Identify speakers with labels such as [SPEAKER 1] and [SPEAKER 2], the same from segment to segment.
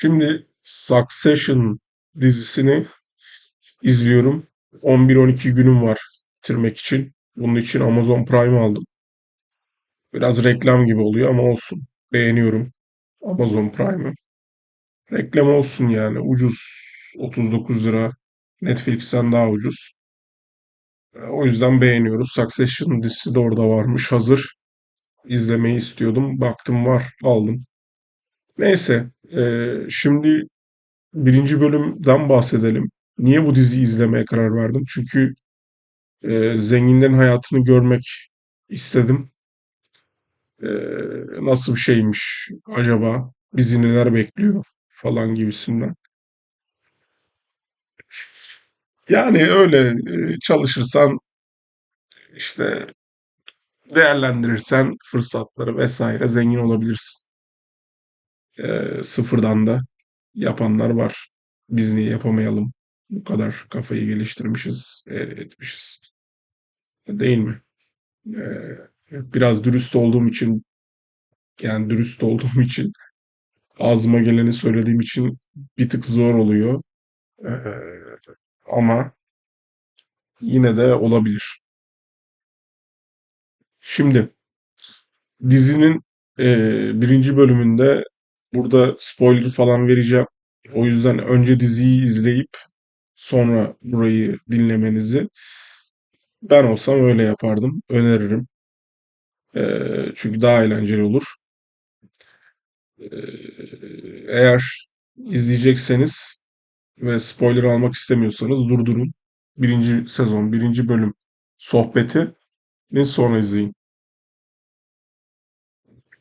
[SPEAKER 1] Şimdi Succession dizisini izliyorum. 11-12 günüm var bitirmek için. Bunun için Amazon Prime aldım. Biraz reklam gibi oluyor ama olsun. Beğeniyorum Amazon Prime'ı. Reklam olsun yani. Ucuz. 39 lira. Netflix'ten daha ucuz. E, O yüzden beğeniyoruz. Succession dizisi de orada varmış hazır. İzlemeyi istiyordum. Baktım var. Aldım. Neyse. E, şimdi birinci bölümden bahsedelim. Niye bu diziyi izlemeye karar verdim? Çünkü e, zenginlerin hayatını görmek istedim. E, nasıl bir şeymiş acaba? Bizi neler bekliyor falan gibisinden. Yani öyle e, çalışırsan işte değerlendirirsen fırsatları vesaire zengin olabilirsin. E, sıfırdan da yapanlar var. Biz niye yapamayalım? Bu kadar kafayı geliştirmişiz, e, etmişiz. Değil mi? E, biraz dürüst olduğum için yani dürüst olduğum için ağzıma geleni söylediğim için bir tık zor oluyor. Ee, ama yine de olabilir. Şimdi dizinin e, birinci bölümünde burada spoiler falan vereceğim. O yüzden önce diziyi izleyip sonra burayı dinlemenizi ben olsam öyle yapardım. Öneririm. Ee, çünkü daha eğlenceli olur. Ee, eğer izleyecekseniz ve spoiler almak istemiyorsanız durdurun. Birinci sezon, birinci bölüm sohbeti ve sonra izleyin.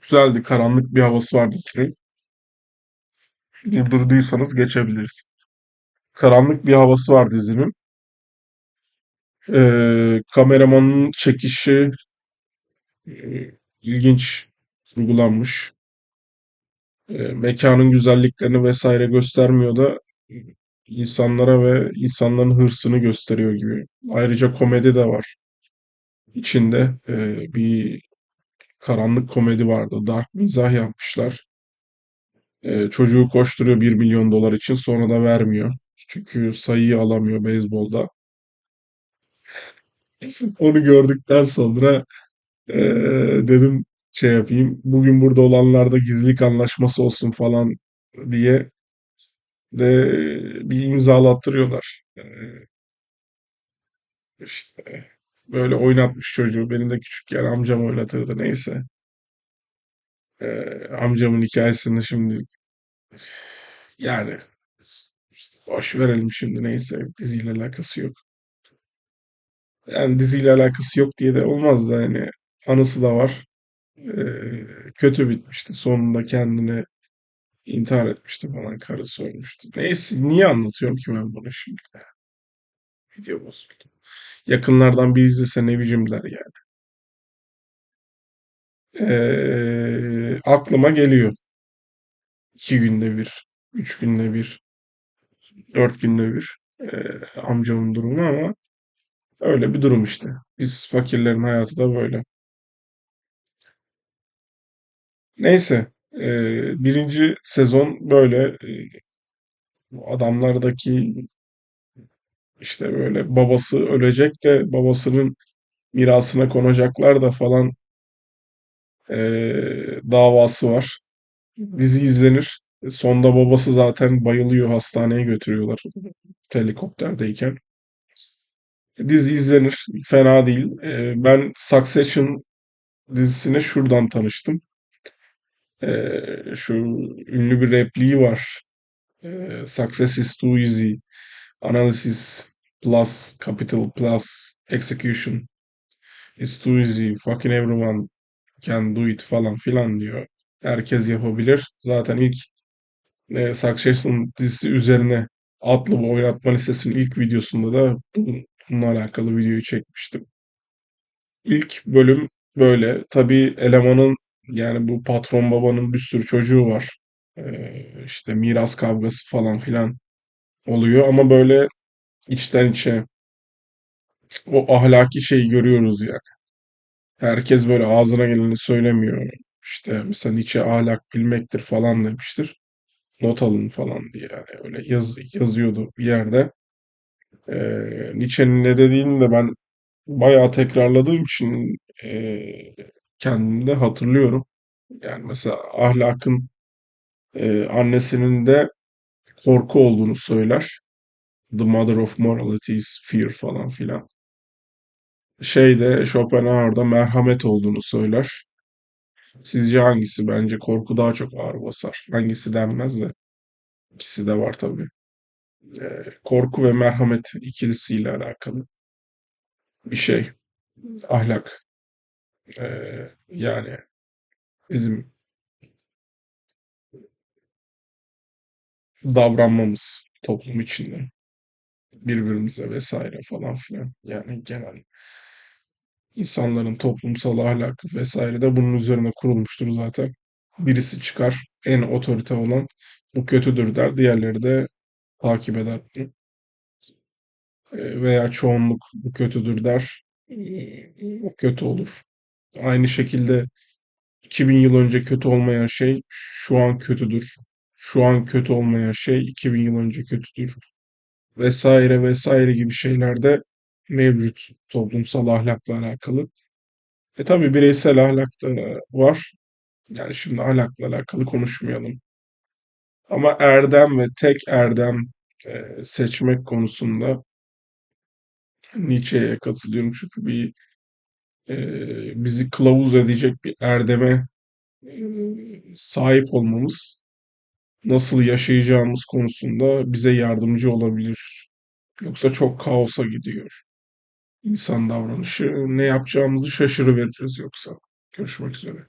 [SPEAKER 1] Güzeldi, karanlık bir havası vardı dizinin. Durdurduysanız geçebiliriz. Karanlık bir havası var dizinin. Ee, kameramanın çekişi e, ilginç kurgulanmış. Ee, mekanın güzelliklerini vesaire göstermiyor da insanlara ve insanların hırsını gösteriyor gibi. Ayrıca komedi de var. İçinde e, bir karanlık komedi vardı. Dark mizah yapmışlar. Ee, çocuğu koşturuyor bir milyon dolar için sonra da vermiyor. Çünkü sayıyı alamıyor beyzbolda. Onu gördükten sonra eee, dedim şey yapayım. Bugün burada olanlarda gizlilik anlaşması olsun falan diye de bir imzalattırıyorlar. Eee, işte böyle oynatmış çocuğu. Benim de küçükken amcam oynatırdı. Neyse. Eee, amcamın hikayesini şimdi yani boş verelim şimdi neyse diziyle alakası yok. Yani diziyle alakası yok diye de olmaz da yani anısı da var. Ee, kötü bitmişti. Sonunda kendine intihar etmişti falan. Karısı ölmüştü. Neyse niye anlatıyorum ki ben bunu şimdi? Video bozuldu. Yakınlardan bir izlese ne biçim der yani. Ee, aklıma geliyor. İki günde bir, üç günde bir, dört günde bir ee, amcamın durumu ama öyle bir durum işte. Biz fakirlerin hayatı da böyle. Neyse, ee, birinci sezon böyle bu adamlardaki işte böyle babası ölecek de babasının mirasına konacaklar da falan ee, davası var. Dizi izlenir. Sonda babası zaten bayılıyor hastaneye götürüyorlar helikopterdeyken. Dizi izlenir. Fena değil. Ee, ben Succession dizisine şuradan tanıştım. Ee, şu ünlü bir repliği var. Ee, Success is too easy. Analysis plus capital plus execution is too easy. Fucking everyone can do it falan filan diyor. Herkes yapabilir. Zaten ilk e, Succession dizisi üzerine adlı bu oynatma listesinin ilk videosunda da bunun- bununla alakalı videoyu çekmiştim. İlk bölüm böyle. Tabii elemanın yani bu patron babanın bir sürü çocuğu var. Ee, işte miras kavgası falan filan oluyor ama böyle içten içe o ahlaki şeyi görüyoruz yani. Herkes böyle ağzına geleni söylemiyor. İşte mesela Nietzsche ahlak bilmektir falan demiştir. not alın falan diye yani öyle yaz, yazıyordu bir yerde. Ee, Nietzsche'nin ne dediğini de ben bayağı tekrarladığım için eee kendimde hatırlıyorum. Yani mesela ahlakın eee, annesinin de korku olduğunu söyler. The mother of morality is fear falan filan. Şeyde Schopenhauer'da merhamet olduğunu söyler. Sizce hangisi? Bence korku daha çok ağır basar. Hangisi denmez de. İkisi de var tabii. Eee, korku ve merhamet ikilisiyle alakalı bir şey. Ahlak. Eee, yani bizim davranmamız toplum içinde birbirimize vesaire falan filan. Yani genel insanların toplumsal ahlakı vesaire de bunun üzerine kurulmuştur zaten. Birisi çıkar en otorite olan bu kötüdür der. Diğerleri de takip eder Veya çoğunluk bu kötüdür der. O kötü olur. Aynı şekilde 2000 yıl önce kötü olmayan şey şu an kötüdür. Şu an kötü olmayan şey 2000 yıl önce kötüdür. Vesaire vesaire gibi şeyler de mevcut toplumsal ahlakla alakalı. E tabii bireysel ahlak da var. Yani şimdi ahlakla alakalı konuşmayalım. Ama erdem ve tek erdem e, seçmek konusunda Nietzsche'ye katılıyorum. Çünkü bir e, bizi kılavuz edecek bir erdeme e, sahip olmamız nasıl yaşayacağımız konusunda bize yardımcı olabilir. Yoksa çok kaosa gidiyor. insan davranışı. Ne yapacağımızı şaşırıveririz yoksa. Görüşmek üzere.